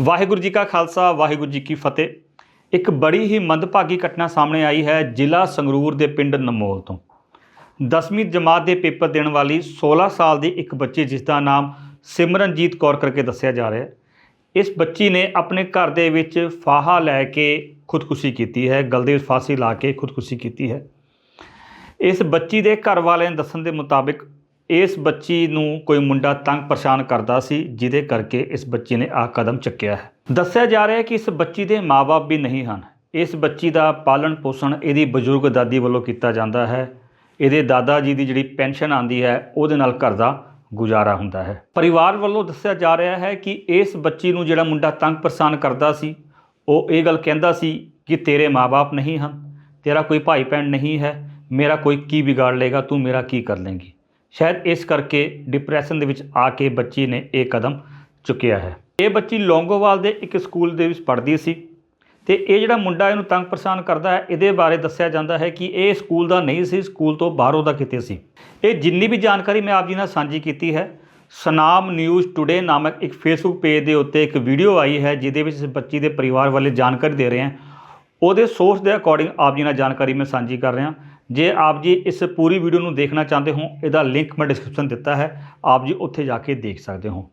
ਵਾਹਿਗੁਰੂ ਜੀ ਕਾ ਖਾਲਸਾ, ਵਾਹਿਗੁਰੂ ਜੀ ਕੀ ਫਤਿਹ। ਇੱਕ ਬੜੀ ਹੀ ਮੰਦਭਾਗੀ ਘਟਨਾ ਸਾਹਮਣੇ ਆਈ ਹੈ ਜ਼ਿਲ੍ਹਾ ਸੰਗਰੂਰ ਦੇ ਪਿੰਡ ਨਮੋਲ ਤੋਂ। 10ਵੀਂ ਜਮਾਤ ਦੇ ਪੇਪਰ ਦੇਣ ਵਾਲੀ 16 ਸਾਲ ਦੀ ਇੱਕ ਬੱਚੀ, ਜਿਸ ਦਾ ਨਾਮ ਸਿਮਰਨਜੀਤ ਕੌਰ ਕਰਕੇ ਦੱਸਿਆ ਜਾ ਰਿਹਾ ਹੈ। ਇਸ ਬੱਚੀ ਨੇ ਆਪਣੇ ਘਰ ਦੇ ਵਿੱਚ ਫਾਹਾ ਲੈ ਕੇ ਖੁਦਕੁਸ਼ੀ ਕੀਤੀ ਹੈ ਗਲ ਦੇ ਵਿੱਚ ਫਾਂਸੀ ਲਾ ਕੇ ਖੁਦਕੁਸ਼ੀ ਕੀਤੀ ਹੈ। ਇਸ ਬੱਚੀ ਦੇ ਘਰ ਵਾਲਿਆਂ ਦੇ ਦੱਸਣ ਦੇ ਮੁਤਾਬਿਕ ਇਸ ਬੱਚੀ ਨੂੰ ਕੋਈ ਮੁੰਡਾ ਤੰਗ ਪਰੇਸ਼ਾਨ ਕਰਦਾ ਸੀ, ਜਿਹਦੇ ਕਰਕੇ ਇਸ ਬੱਚੀ ਨੇ ਆਹ ਕਦਮ ਚੱਕਿਆ ਹੈ। ਦੱਸਿਆ ਜਾ ਰਿਹਾ ਹੈ ਕਿ ਇਸ ਬੱਚੀ ਦੇ ਮਾਪੇ ਵੀ ਨਹੀਂ ਹਨ। ਇਸ ਬੱਚੀ ਦਾ ਪਾਲਣ ਪੋਸ਼ਣ ਇਹਦੀ ਬਜ਼ੁਰਗ ਦਾਦੀ ਵੱਲੋਂ ਕੀਤਾ ਜਾਂਦਾ ਹੈ। ਇਹਦੇ ਦਾਦਾ ਜੀ ਦੀ ਜਿਹੜੀ ਪੈਨਸ਼ਨ ਆਂਦੀ ਹੈ, ਉਹਦੇ ਨਾਲ ਘਰ ਦਾ ਗੁਜ਼ਾਰਾ ਹੁੰਦਾ ਹੈ। ਪਰਿਵਾਰ ਵੱਲੋਂ ਦੱਸਿਆ ਜਾ ਰਿਹਾ ਹੈ ਕਿ ਇਸ ਬੱਚੀ ਨੂੰ ਜਿਹੜਾ ਮੁੰਡਾ ਤੰਗ ਪਰੇਸ਼ਾਨ ਕਰਦਾ ਸੀ, ਉਹ ਇਹ ਗੱਲ ਕਹਿੰਦਾ ਸੀ ਕਿ ਤੇਰੇ ਮਾਪੇ ਨਹੀਂ ਹਨ, ਤੇਰਾ ਕੋਈ ਭਾਈ ਭੈਣ ਨਹੀਂ ਹੈ, ਮੇਰਾ ਕੋਈ ਕੀ ਵਿਗਾੜ ਲੇਗਾ ਤੂੰ ਮੇਰਾ ਕੀ ਕਰ ਲੇਂਗੀ ਸ਼ਾਇਦ ਇਸ ਕਰਕੇ ਡਿਪਰੈਸ਼ਨ ਦੇ ਵਿੱਚ ਆ ਕੇ ਬੱਚੀ ਨੇ ਇਹ ਕਦਮ ਚੁੱਕਿਆ ਹੈ। ਇਹ ਬੱਚੀ ਲੌਂਗੋਵਾਲ ਦੇ ਇੱਕ ਸਕੂਲ ਦੇ ਵਿੱਚ ਪੜ੍ਹਦੀ ਸੀ ਤੇ ਇਹ ਜਿਹੜਾ ਮੁੰਡਾ ਇਹਨੂੰ ਤੰਗ ਪਰੇਸ਼ਾਨ ਕਰਦਾ ਹੈ, ਇਹਦੇ ਬਾਰੇ ਦੱਸਿਆ ਜਾਂਦਾ ਹੈ ਕਿ ਇਹ ਸਕੂਲ ਦਾ ਨਹੀਂ ਸੀ ਸਕੂਲ ਤੋਂ ਬਾਹਰੋਂ ਦਾ ਕਿਤੇ ਸੀ। ਇਹ ਜਿੰਨੀ ਵੀ ਜਾਣਕਾਰੀ ਮੈਂ ਆਪ ਜੀ ਨਾਲ ਸਾਂਝੀ ਕੀਤੀ ਹੈ, ਸਨਾਮ ਨਿਊਜ਼ ਟੁਡੇ ਨਾਮਕ ਇੱਕ ਫੇਸਬੁੱਕ ਪੇਜ ਦੇ ਉੱਤੇ ਇੱਕ ਵੀਡੀਓ ਆਈ ਹੈ, ਜਿਹਦੇ ਵਿੱਚ ਇਸ ਬੱਚੀ ਦੇ ਪਰਿਵਾਰ ਵਾਲੇ ਜਾਣਕਾਰੀ ਦੇ ਰਹੇ ਹਨ ਉਹਦੇ ਸੋਰਸ ਦੇ ਅਕੋਰਡਿੰਗ ਆਪ ਜੀ ਨਾਲ ਜਾਣਕਾਰੀ ਮੈਂ ਸਾਂਝੀ ਕਰ ਰਿਹਾ। ਜੇ ਆਪ ਜੀ ਇਸ ਪੂਰੀ ਵੀਡੀਓ ਨੂੰ ਦੇਖਣਾ ਚਾਹੁੰਦੇ ਹੋ, ਇਹਦਾ ਲਿੰਕ ਮੈਂ ਡਿਸਕ੍ਰਿਪਸ਼ਨ ਦਿੱਤਾ ਹੈ, ਆਪ ਜੀ ਉੱਥੇ ਜਾ ਕੇ ਦੇਖ ਸਕਦੇ ਹੋ।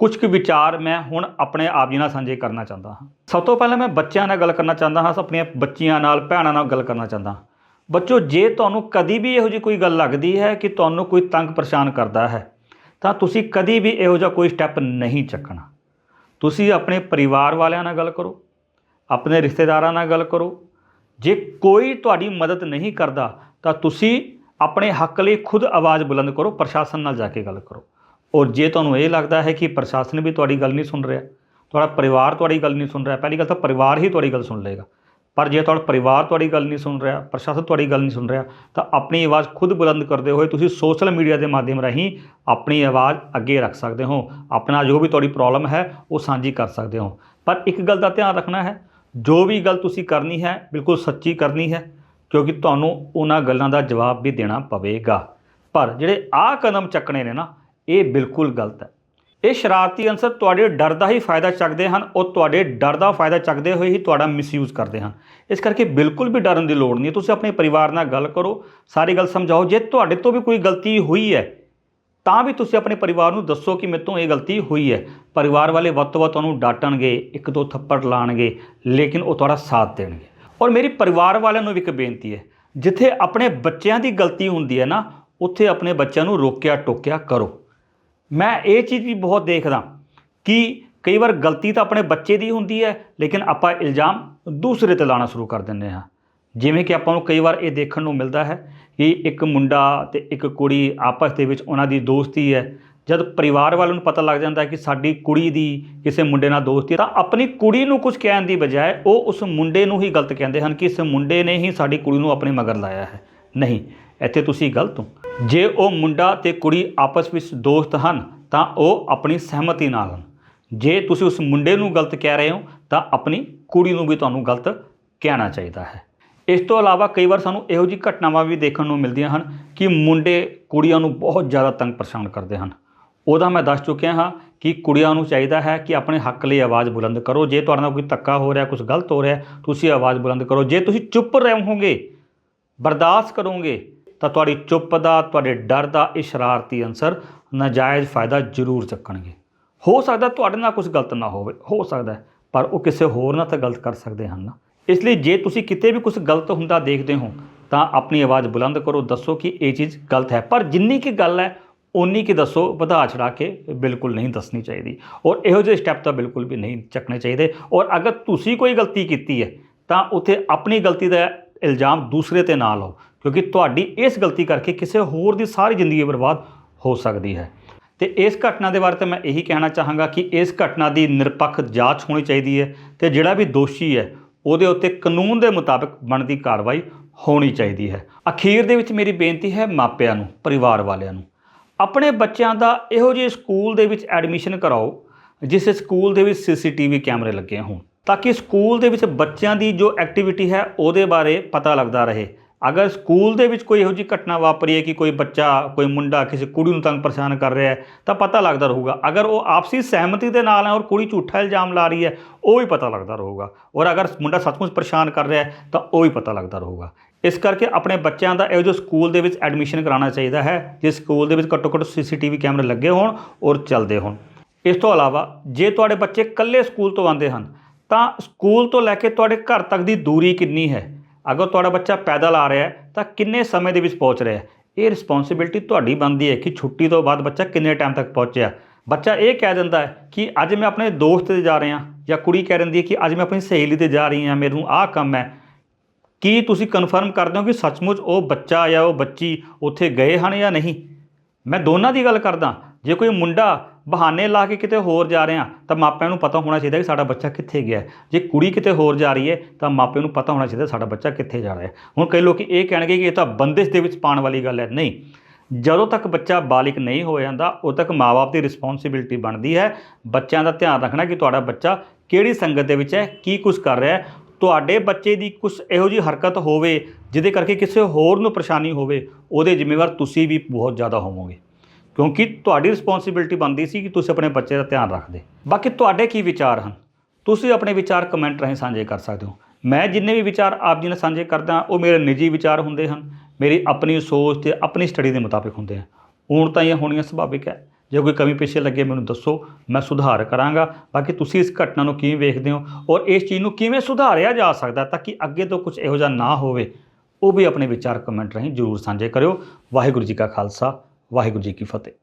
ਕੁਝ ਕੁ ਵਿਚਾਰ ਮੈਂ ਹੁਣ ਆਪਣੇ ਆਪ ਜੀ ਨਾਲ ਸਾਂਝੇ ਕਰਨਾ ਚਾਹੁੰਦਾ ਹਾਂ। ਸਭ ਤੋਂ ਪਹਿਲਾਂ ਮੈਂ ਬੱਚਿਆਂ ਨਾਲ ਗੱਲ ਕਰਨਾ ਚਾਹੁੰਦਾ ਹਾਂ, ਆਪਣੀਆਂ ਬੱਚੀਆਂ ਨਾਲ, ਭੈਣਾਂ ਨਾਲ ਗੱਲ ਕਰਨਾ ਚਾਹੁੰਦਾ ਹਾਂ। ਬੱਚੋ, ਜੇ ਤੁਹਾਨੂੰ ਕਦੀ ਵੀ ਇਹੋ ਜਿਹੀ ਕੋਈ ਗੱਲ ਲੱਗਦੀ ਹੈ ਕਿ ਤੁਹਾਨੂੰ ਕੋਈ ਤੰਗ ਪਰੇਸ਼ਾਨ ਕਰਦਾ ਹੈ, ਤਾਂ ਤੁਸੀਂ ਕਦੀ ਵੀ ਇਹੋ ਜਿਹਾ ਕੋਈ ਸਟੈਪ ਨਹੀਂ ਚੱਕਣਾ। ਤੁਸੀਂ ਆਪਣੇ ਪਰਿਵਾਰ ਵਾਲਿਆਂ ਨਾਲ ਗੱਲ ਕਰੋ, ਆਪਣੇ ਰਿਸ਼ਤੇਦਾਰਾਂ ਨਾਲ ਗੱਲ ਕਰੋ ਜੇ ਕੋਈ ਤੁਹਾਡੀ ਮਦਦ ਨਹੀਂ ਕਰਦਾ, ਤਾਂ ਤੁਸੀਂ ਆਪਣੇ ਹੱਕ ਲਈ ਖੁਦ ਆਵਾਜ਼ ਬੁਲੰਦ ਕਰੋ, ਪ੍ਰਸ਼ਾਸਨ ਨਾਲ ਜਾ ਕੇ ਗੱਲ ਕਰੋ। ਔਰ ਜੇ ਤੁਹਾਨੂੰ ਇਹ ਲੱਗਦਾ ਹੈ ਕਿ ਪ੍ਰਸ਼ਾਸਨ ਵੀ ਤੁਹਾਡੀ ਗੱਲ ਨਹੀਂ ਸੁਣ ਰਿਹਾ, ਤੁਹਾਡਾ ਪਰਿਵਾਰ ਤੁਹਾਡੀ ਗੱਲ ਨਹੀਂ ਸੁਣ ਰਿਹਾ, ਪਹਿਲੀ ਗੱਲ ਤਾਂ ਪਰਿਵਾਰ ਹੀ ਤੁਹਾਡੀ ਗੱਲ ਸੁਣ ਲਏਗਾ। ਪਰ ਜੇ ਤੁਹਾਡਾ ਪਰਿਵਾਰ ਤੁਹਾਡੀ ਗੱਲ ਨਹੀਂ ਸੁਣ ਰਿਹਾ, ਪ੍ਰਸ਼ਾਸਨ ਤੁਹਾਡੀ ਗੱਲ ਨਹੀਂ ਸੁਣ ਰਿਹਾ, ਤਾਂ ਆਪਣੀ ਆਵਾਜ਼ ਖੁਦ ਬੁਲੰਦ ਕਰਦੇ ਹੋਏ ਤੁਸੀਂ ਸੋਸ਼ਲ ਮੀਡੀਆ ਦੇ ਮਾਧਿਅਮ ਰਾਹੀਂ ਆਪਣੀ ਆਵਾਜ਼ ਅੱਗੇ ਰੱਖ ਸਕਦੇ ਹੋ। ਆਪਣਾ ਜੋ ਵੀ ਤੁਹਾਡੀ ਪ੍ਰੋਬਲਮ ਹੈ, ਉਹ ਸਾਂਝੀ ਕਰ ਸਕਦੇ ਹੋ। ਪਰ ਇੱਕ ਗੱਲ ਦਾ ਧਿਆਨ ਰੱਖਣਾ ਹੈ ਜੋ ਵੀ ਗੱਲ ਤੁਸੀਂ ਕਰਨੀ ਹੈ, ਬਿਲਕੁਲ ਸੱਚੀ ਕਰਨੀ ਹੈ, ਕਿਉਂਕਿ ਤੁਹਾਨੂੰ ਉਹਨਾਂ ਗੱਲਾਂ ਦਾ ਜਵਾਬ ਵੀ ਦੇਣਾ ਪਵੇਗਾ। ਪਰ ਜਿਹੜੇ ਆਹ ਕਦਮ ਚੱਕਣੇ ਨੇ ਨਾ, ਇਹ ਬਿਲਕੁਲ ਗਲਤ ਹੈ। ਇਹ ਸ਼ਰਾਰਤੀ ਅਨਸਰ ਤੁਹਾਡੇ ਡਰ ਦਾ ਹੀ ਫਾਇਦਾ ਚੱਕਦੇ ਹਨ, ਉਹ ਤੁਹਾਡੇ ਡਰ ਦਾ ਫਾਇਦਾ ਚੱਕਦੇ ਹੋਏ ਹੀ ਤੁਹਾਡਾ ਮਿਸਯੂਜ਼ ਕਰਦੇ ਹਨ। ਇਸ ਕਰਕੇ ਬਿਲਕੁਲ ਵੀ ਡਰਨ ਦੀ ਲੋੜ ਨਹੀਂ ਤੁਸੀਂ ਆਪਣੇ ਪਰਿਵਾਰ ਨਾਲ ਗੱਲ ਕਰੋ, ਸਾਰੀ ਗੱਲ ਸਮਝਾਓ। ਜੇ ਤੁਹਾਡੇ ਤੋਂ ਵੀ ਕੋਈ ਗਲਤੀ ਹੋਈ ਹੈ ਤਾਂ ਵੀ ਤੁਸੀਂ ਆਪਣੇ ਪਰਿਵਾਰ ਨੂੰ ਦੱਸੋ ਕਿ ਮੇਰੇ ਤੋਂ ਇਹ ਗਲਤੀ ਹੋਈ ਹੈ। ਪਰਿਵਾਰ ਵਾਲੇ ਵੱਧ ਤੋਂ ਵੱਧ ਤੁਹਾਨੂੰ ਡਾਂਟਣਗੇ, ਇੱਕ ਦੋ ਥੱਪੜ ਲਾਣਗੇ, ਲੇਕਿਨ ਉਹ ਤੁਹਾਡਾ ਸਾਥ ਦੇਣਗੇ। ਔਰ ਮੇਰੀ ਪਰਿਵਾਰ ਵਾਲਿਆਂ ਨੂੰ ਵੀ ਇੱਕ ਬੇਨਤੀ ਹੈ, ਜਿੱਥੇ ਆਪਣੇ ਬੱਚਿਆਂ ਦੀ ਗਲਤੀ ਹੁੰਦੀ ਹੈ ਨਾ, ਉੱਥੇ ਆਪਣੇ ਬੱਚਿਆਂ ਨੂੰ ਰੋਕਿਆ ਟੋਕਿਆ ਕਰੋ। ਮੈਂ ਇਹ ਚੀਜ਼ ਵੀ ਬਹੁਤ ਦੇਖਦਾ ਕਿ ਕਈ ਵਾਰ ਗਲਤੀ ਤਾਂ ਆਪਣੇ ਬੱਚੇ ਦੀ ਹੁੰਦੀ ਹੈ, ਲੇਕਿਨ ਆਪਾਂ ਇਲਜ਼ਾਮ ਦੂਸਰੇ ਤੇ ਲਾਣਾ ਸ਼ੁਰੂ ਕਰ ਦਿੰਦੇ ਹਾਂ। ਜਿਵੇਂ ਕਿ ਆਪਾਂ ਨੂੰ ਕਈ ਵਾਰ ਇਹ ਦੇਖਣ ਨੂੰ ਮਿਲਦਾ ਹੈ ਕਿ ਇੱਕ ਮੁੰਡਾ ਤੇ ਇੱਕ ਕੁੜੀ ਆਪਸ ਦੇ ਵਿੱਚ ਉਹਨਾਂ ਦੀ ਦੋਸਤੀ ਹੈ। ਜਦ ਪਰਿਵਾਰ ਵਾਲਿਆਂ ਨੂੰ ਪਤਾ ਲੱਗ ਜਾਂਦਾ ਕਿ ਸਾਡੀ ਕੁੜੀ ਦੀ ਕਿਸੇ ਮੁੰਡੇ ਨਾਲ ਦੋਸਤੀ ਹੈ ਤਾਂ ਆਪਣੀ ਕੁੜੀ ਨੂੰ ਕੁਝ ਕਹਿਣ ਦੀ ਬਜਾਏ ਉਹ ਉਸ ਮੁੰਡੇ ਨੂੰ ਹੀ ਗਲਤ ਕਹਿੰਦੇ ਹਨ ਕਿ ਇਸ ਮੁੰਡੇ ਨੇ ਹੀ ਸਾਡੀ ਕੁੜੀ ਨੂੰ ਆਪਣੇ ਮਗਰ ਲਾਇਆ ਹੈ। ਨਹੀਂ, ਇੱਥੇ ਤੁਸੀਂ ਗਲਤ ਹੋ। ਜੇ ਉਹ ਮੁੰਡਾ ਤੇ ਕੁੜੀ ਆਪਸ ਵਿੱਚ ਦੋਸਤ ਹਨ, ਤਾਂ ਉਹ ਆਪਣੀ ਸਹਿਮਤੀ ਨਾਲ ਹਨ। ਜੇ ਤੁਸੀਂ ਉਸ ਮੁੰਡੇ ਨੂੰ ਗਲਤ ਕਹਿ ਰਹੇ ਹੋ, ਤਾਂ ਆਪਣੀ ਕੁੜੀ ਨੂੰ ਵੀ ਤੁਹਾਨੂੰ ਗਲਤ ਕਹਿਣਾ ਚਾਹੀਦਾ ਹੈ। ਇਸ ਤੋਂ ਇਲਾਵਾ ਕਈ ਵਾਰ ਸਾਨੂੰ ਇਹੋ ਜਿਹੀ ਘਟਨਾਵਾਂ ਵੀ ਦੇਖਣ ਨੂੰ ਮਿਲਦੀਆਂ ਹਨ ਕਿ ਮੁੰਡੇ ਕੁੜੀਆਂ ਨੂੰ ਬਹੁਤ ਜ਼ਿਆਦਾ ਤੰਗ ਪਰੇਸ਼ਾਨ ਕਰਦੇ ਹਨ। ਉਹਦਾ ਮੈਂ ਦੱਸ ਚੁੱਕਿਆ ਹਾਂ ਕਿ ਕੁੜੀਆਂ ਨੂੰ ਚਾਹੀਦਾ ਹੈ ਕਿ ਆਪਣੇ ਹੱਕ ਲਈ ਆਵਾਜ਼ ਬੁਲੰਦ ਕਰੋ। ਜੇ ਤੁਹਾਡੇ ਨਾਲ ਕੋਈ ਧੱਕਾ ਹੋ ਰਿਹਾ ਕੁਝ ਗਲਤ ਹੋ ਰਿਹਾ, ਤੁਸੀਂ ਆਵਾਜ਼ ਬੁਲੰਦ ਕਰੋ। ਜੇ ਤੁਸੀਂ ਚੁੱਪ ਰਹੋਗੇ ਬਰਦਾਸ਼ਤ ਕਰੋਗੇ, ਤਾਂ ਤੁਹਾਡੀ ਚੁੱਪ ਦਾ, ਤੁਹਾਡੇ ਡਰ ਦਾ ਇਹ ਸ਼ਰਾਰਤੀ ਅਨਸਰ ਨਾਜਾਇਜ਼ ਫਾਇਦਾ ਜ਼ਰੂਰ ਚੱਕਣਗੇ। ਹੋ ਸਕਦਾ ਤੁਹਾਡੇ ਨਾਲ ਕੁਝ ਗਲਤ ਨਾ ਹੋਵੇ, ਹੋ ਸਕਦਾ ਪਰ ਉਹ ਕਿਸੇ ਹੋਰ ਨਾਲ ਤਾਂ ਗਲਤ ਕਰ ਸਕਦੇ ਹਨ ਨਾ। ਇਸ ਲਈ ਜੇ ਤੁਸੀਂ ਕਿਤੇ ਵੀ ਕੁਝ ਗਲਤ ਹੁੰਦਾ ਦੇਖਦੇ ਹੋ, ਤਾਂ ਆਪਣੀ ਆਵਾਜ਼ ਬੁਲੰਦ ਕਰੋ, ਦੱਸੋ ਕਿ ਇਹ ਚੀਜ਼ ਗਲਤ ਹੈ। ਪਰ ਜਿੰਨੀ ਕੀ ਗੱਲ ਹੈ ਉਨੀ ਕੀ ਦੱਸੋ, ਵਧਾ ਚੜਾ ਕੇ ਬਿਲਕੁਲ ਨਹੀਂ ਦੱਸਣੀ ਚਾਹੀਦੀ। ਔਰ ਇਹੋ ਜਿਹੇ ਸਟੈਪ ਤਾਂ ਬਿਲਕੁਲ ਵੀ ਨਹੀਂ ਚੱਕਣੇ ਚਾਹੀਦੇ। ਔਰ ਅਗਰ ਤੁਸੀਂ ਕੋਈ ਗਲਤੀ ਕੀਤੀ ਹੈ, ਤਾਂ ਉੱਥੇ ਆਪਣੀ ਗਲਤੀ ਦਾ ਇਲਜ਼ਾਮ ਦੂਸਰੇ ਤੇ ਨਾ ਲਾਓ, ਕਿਉਂਕਿ ਤੁਹਾਡੀ ਇਸ ਗਲਤੀ ਕਰਕੇ ਕਿਸੇ ਹੋਰ ਦੀ ਸਾਰੀ ਜ਼ਿੰਦਗੀ ਬਰਬਾਦ ਹੋ ਸਕਦੀ ਹੈ। ਤੇ ਇਸ ਘਟਨਾ ਦੇ ਬਾਰੇ ਤਾਂ ਮੈਂ ਇਹੀ ਕਹਿਣਾ ਚਾਹਾਂਗਾ ਕਿ ਇਸ ਘਟਨਾ ਦੀ ਨਿਰਪੱਖ ਜਾਂਚ ਹੋਣੀ ਚਾਹੀਦੀ ਹੈ ਤੇ ਜਿਹੜਾ ਵੀ ਦੋਸ਼ੀ ਹੈ ਉਹਦੇ ਉੱਤੇ ਕਾਨੂੰਨ ਦੇ ਮੁਤਾਬਕ ਬਣਦੀ ਕਾਰਵਾਈ ਹੋਣੀ ਚਾਹੀਦੀ ਹੈ। ਅਖੀਰ ਦੇ ਵਿੱਚ ਮੇਰੀ ਬੇਨਤੀ ਹੈ ਮਾਪਿਆਂ ਨੂੰ, ਪਰਿਵਾਰ ਵਾਲਿਆਂ ਨੂੰ। ਆਪਣੇ ਬੱਚਿਆਂ ਦਾ ਇਹੋ ਜਿਹੇ ਸਕੂਲ ਦੇ ਵਿੱਚ ਐਡਮਿਸ਼ਨ ਕਰਾਓ, ਜਿਸ ਸਕੂਲ ਦੇ ਵਿੱਚ ਸੀਸੀਟੀਵੀ ਕੈਮਰੇ ਲੱਗੇ ਹੋਣ, ਤਾਂ ਕਿ ਸਕੂਲ ਦੇ ਵਿੱਚ ਬੱਚਿਆਂ ਦੀ ਜੋ ਐਕਟੀਵਿਟੀ ਹੈ ਉਹਦੇ ਬਾਰੇ ਪਤਾ ਲੱਗਦਾ ਰਹੇ। ਅਗਰ ਸਕੂਲ ਦੇ ਵਿੱਚ ਕੋਈ ਇਹੋ ਜਿਹੀ ਘਟਨਾ ਵਾਪਰੀ ਹੈ ਕਿ ਕੋਈ ਬੱਚਾ, ਕੋਈ ਮੁੰਡਾ ਕਿਸੇ ਕੁੜੀ ਨੂੰ ਤੰਗ ਪਰੇਸ਼ਾਨ ਕਰ ਰਿਹਾ ਹੈ, ਤਾਂ ਪਤਾ ਲੱਗਦਾ ਰਹੂਗਾ। ਅਗਰ ਉਹ ਆਪਸੀ ਸਹਿਮਤੀ ਦੇ ਨਾਲ ਹੈ ਔਰ ਕੁੜੀ ਝੂਠਾ ਇਲਜ਼ਾਮ ਲਾ ਰਹੀ ਹੈ, ਉਹ ਵੀ ਪਤਾ ਲੱਗਦਾ ਰਹੂਗਾ। ਔਰ ਅਗਰ ਮੁੰਡਾ ਸੱਚਮੁੱਚ ਪਰੇਸ਼ਾਨ ਕਰ ਰਿਹਾ ਹੈ, ਤਾਂ ਉਹ ਵੀ ਪਤਾ ਲੱਗਦਾ ਰਹੂਗਾ। ਇਸ ਕਰਕੇ ਆਪਣੇ ਬੱਚਿਆਂ ਦਾ ਇਹੋ ਜਿਹੇ ਸਕੂਲ ਦੇ ਵਿੱਚ ਐਡਮਿਸ਼ਨ ਕਰਾਉਣਾ ਚਾਹੀਦਾ ਹੈ ਜਿਸ ਸਕੂਲ ਦੇ ਵਿੱਚ ਘੱਟੋ ਘੱਟ ਸੀਸੀਟੀਵੀ ਕੈਮਰੇ ਲੱਗੇ ਹੋਣ ਔਰ ਚੱਲਦੇ ਹੋਣ। ਇਸ ਤੋਂ ਇਲਾਵਾ, ਜੇ ਤੁਹਾਡੇ ਬੱਚੇ ਇਕੱਲੇ ਸਕੂਲ ਤੋਂ ਆਉਂਦੇ ਹਨ, ਤਾਂ ਸਕੂਲ ਤੋਂ ਲੈ ਕੇ ਤੁਹਾਡੇ ਘਰ ਤੱਕ ਦੀ ਦੂਰੀ ਕਿੰਨੀ ਹੈ? ਅਗਰ ਤੁਹਾਡਾ ਬੱਚਾ ਪੈਦਲ ਆ ਰਿਹਾ ਹੈ, ਤਾਂ ਕਿੰਨੇ ਸਮੇਂ ਦੇ ਵਿੱਚ ਪਹੁੰਚ ਰਿਹਾ ਹੈ? ਇਹ ਰਿਸਪੌਂਸਿਬਿਲਟੀ ਤੁਹਾਡੀ ਬਣਦੀ ਹੈ ਕਿ ਛੁੱਟੀ ਤੋਂ ਬਾਅਦ ਬੱਚਾ ਕਿੰਨੇ ਟਾਈਮ ਤੱਕ ਪਹੁੰਚਿਆ। ਬੱਚਾ ਇਹ ਕਹਿ ਦਿੰਦਾ ਹੈ ਕਿ ਅੱਜ ਮੈਂ ਆਪਣੇ ਦੋਸਤ ਤੇ ਜਾ ਰਿਹਾ ਜਾਂ ਕੁੜੀ ਕਹਿ ਦਿੰਦੀ ਹੈ ਕਿ ਅੱਜ ਮੈਂ ਆਪਣੀ ਸਹੇਲੀ ਤੇ ਜਾ ਰਹੀ ਹਾਂ ਮੈਨੂੰ ਆਹ ਕੰਮ ਹੈ। ਕੀ ਤੁਸੀਂ ਕਨਫਰਮ ਕਰਦੇ ਹੋ ਕਿ ਸੱਚਮੁੱਚ ਉਹ ਬੱਚਾ ਜਾਂ ਉਹ ਬੱਚੀ ਉੱਥੇ ਗਏ ਹਨ ਜਾਂ ਨਹੀਂ? ਮੈਂ ਦੋਨਾਂ ਦੀ ਗੱਲ ਕਰਦਾ। ਜੇ ਕੋਈ ਮੁੰਡਾ ਬਹਾਨੇ ਲਾ ਕੇ ਕਿਤੇ ਹੋਰ ਜਾ ਰਿਹਾ ਤਾਂ ਮਾਪਿਆਂ ਨੂੰ ਪਤਾ ਹੋਣਾ ਚਾਹੀਦਾ ਕਿ ਸਾਡਾ ਬੱਚਾ ਕਿੱਥੇ ਗਿਆ ਜੇ ਕੁੜੀ ਕਿਤੇ ਹੋਰ ਜਾ ਰਹੀ ਹੈ, ਤਾਂ ਮਾਪਿਆਂ ਨੂੰ ਪਤਾ ਹੋਣਾ ਚਾਹੀਦਾ ਸਾਡਾ ਬੱਚਾ ਕਿੱਥੇ ਜਾ ਰਿਹਾ ਹੈ। ਹੁਣ ਕਈ ਲੋਕ ਇਹ ਕਹਿਣਗੇ ਕਿ ਇਹ ਤਾਂ ਬੰਦਿਸ਼ ਦੇ ਵਿੱਚ ਪਾਉਣ ਵਾਲੀ ਗੱਲ ਹੈ। ਨਹੀਂ, ਜਦੋਂ ਤੱਕ ਬੱਚਾ ਬਾਲਿਕ ਨਹੀਂ ਹੋ ਜਾਂਦਾ, ਉਦੋਂ ਤੱਕ ਮਾਪੇ ਦੀ ਰਿਸਪੌਂਸਿਬਿਲਟੀ ਬਣਦੀ ਹੈ। ਬੱਚਿਆਂ ਦਾ ਧਿਆਨ ਰੱਖਣਾ ਕਿ ਤੁਹਾਡਾ ਬੱਚਾ ਕਿਹੜੀ ਸੰਗਤ ਦੇ ਵਿੱਚ ਹੈ, ਕੀ ਕੁਝ ਕਰ ਰਿਹਾ ਹੈ। ਤੁਹਾਡੇ ਬੱਚੇ ਦੀ ਕੁਝ ਇਹੋ ਜਿਹੀ ਹਰਕਤ ਹੋਵੇ, ਜਿਹਦੇ ਕਰਕੇ ਕਿਸੇ ਹੋਰ ਨੂੰ ਪਰੇਸ਼ਾਨੀ ਹੋਵੇ, ਉਹਦੇ ਜ਼ਿੰਮੇਵਾਰ ਤੁਸੀਂ ਵੀ ਬਹੁਤ ਜ਼ਿਆਦਾ ਹੋਵੋਗੇ। ਕਿਉਂਕਿ ਤੁਹਾਡੀ ਰਿਸਪੌਂਸਿਬਿਲਟੀ ਬਣਦੀ ਸੀ ਕਿ ਤੁਸੀਂ ਆਪਣੇ ਬੱਚੇ ਦਾ ਧਿਆਨ ਰੱਖਦੇ। ਬਾਕੀ ਤੁਹਾਡੇ ਕੀ ਵਿਚਾਰ ਹਨ? ਤੁਸੀਂ ਆਪਣੇ ਵਿਚਾਰ ਕਮੈਂਟ ਰਾਹੀਂ ਸਾਂਝੇ ਕਰ ਸਕਦੇ ਹੋ। ਮੈਂ ਜਿੰਨੇ ਵੀ ਵਿਚਾਰ ਆਪ ਜੀ ਨਾਲ ਸਾਂਝੇ ਕਰਦਾ ਉਹ ਮੇਰੇ ਨਿੱਜੀ ਵਿਚਾਰ ਹੁੰਦੇ ਹਨ, ਮੇਰੀ ਆਪਣੀ ਸੋਚ ਤੇ ਆਪਣੀ ਸਟੱਡੀ ਦੇ ਮੁਤਾਬਿਕ ਹੁੰਦੇ ਹਨ। ਹੁਣ ਤਾਂ ਇਹ ਹੋਣੀਆਂ ਸੁਭਾਵਿਕ ਹੈ। ਜੇ ਕੋਈ ਕਮੀ ਪਿੱਛੇ ਲੱਗੇ ਮੈਨੂੰ ਦੱਸੋ, ਮੈਂ ਸੁਧਾਰ ਕਰਾਂਗਾ। ਬਾਕੀ ਤੁਸੀਂ ਇਸ ਘਟਨਾ ਨੂੰ ਕਿਵੇਂ ਵੇਖਦੇ ਹੋ ਔਰ ਇਸ ਚੀਜ਼ ਨੂੰ ਕਿਵੇਂ ਸੁਧਾਰਿਆ ਜਾ ਸਕਦਾ ਤਾਂ ਕਿ ਅੱਗੇ ਤੋਂ ਕੁਝ ਇਹੋ ਜਿਹਾ ਨਾ ਹੋਵੇ, ਉਹ ਵੀ ਆਪਣੇ ਵਿਚਾਰ ਕਮੈਂਟ ਰਾਹੀਂ ਜ਼ਰੂਰ ਸਾਂਝੇ ਕਰਿਓ। ਵਾਹਿਗੁਰੂ ਜੀ ਕਾ ਖਾਲਸਾ। ਵਾਹਿਗੁਰੂ ਜੀ ਕੀ ਫਤਿਹ।